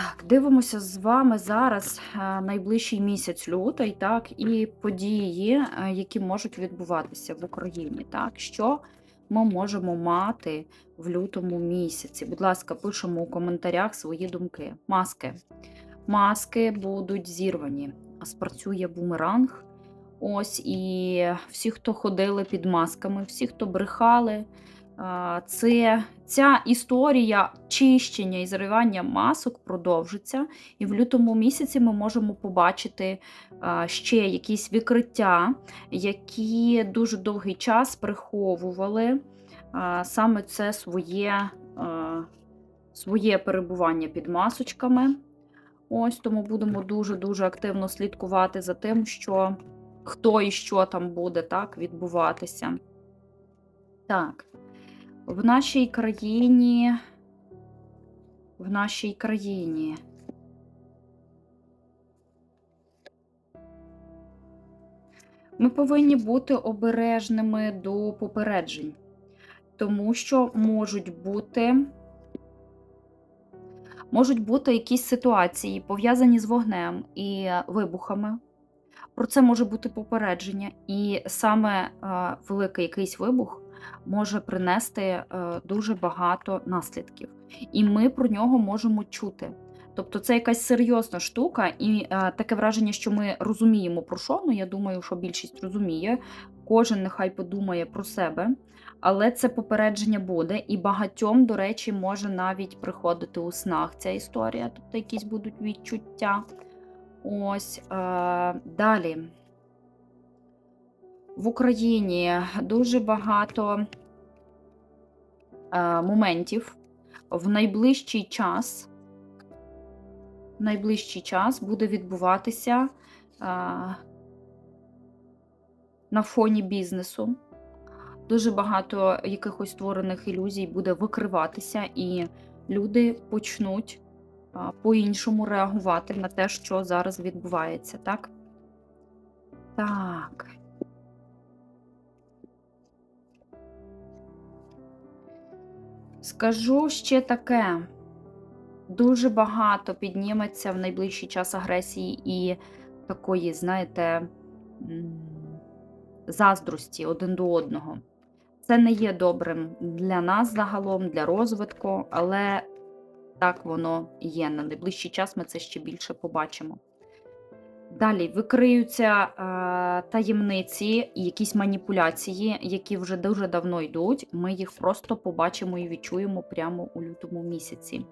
Так, дивимося з вами зараз е, найближчий місяць лютий, так, і події, е, які можуть відбуватися в Україні. Так, що ми можемо мати в лютому місяці? Будь ласка, пишемо у коментарях свої думки. Маски. Маски будуть зірвані. Спрацює бумеранг. Ось і всі, хто ходили під масками, всі, хто брехали. Це ця історія чищення і зривання масок продовжиться, і в лютому місяці ми можемо побачити ще якісь викриття, які дуже довгий час приховували саме це своє, своє перебування під масочками. Ось тому будемо дуже-дуже активно слідкувати за тим, що хто і що там буде так відбуватися. Так. В нашій країні. В нашій країні. Ми повинні бути обережними до попереджень, тому що можуть бути можуть бути якісь ситуації, пов'язані з вогнем і вибухами. Про це може бути попередження, і саме е, великий якийсь вибух може принести е, дуже багато наслідків. І ми про нього можемо чути. Тобто це якась серйозна штука, і е, таке враження, що ми розуміємо про що. Ну, я думаю, що більшість розуміє. Кожен нехай подумає про себе, але це попередження буде, і багатьом, до речі, може навіть приходити у снах ця історія, тобто якісь будуть відчуття. Ось е, далі. В Україні дуже багато е, моментів в найближчий час. В найближчий час буде відбуватися е, на фоні бізнесу. Дуже багато якихось створених ілюзій буде викриватися, і люди почнуть а, по-іншому реагувати на те, що зараз відбувається, так? Так. Скажу ще таке. Дуже багато підніметься в найближчий час агресії і такої, знаєте, заздрості один до одного. Це не є добрим для нас загалом, для розвитку, але так воно є. На найближчий час ми це ще більше побачимо. Далі викриються е, таємниці і якісь маніпуляції, які вже дуже давно йдуть. Ми їх просто побачимо і відчуємо прямо у лютому місяці.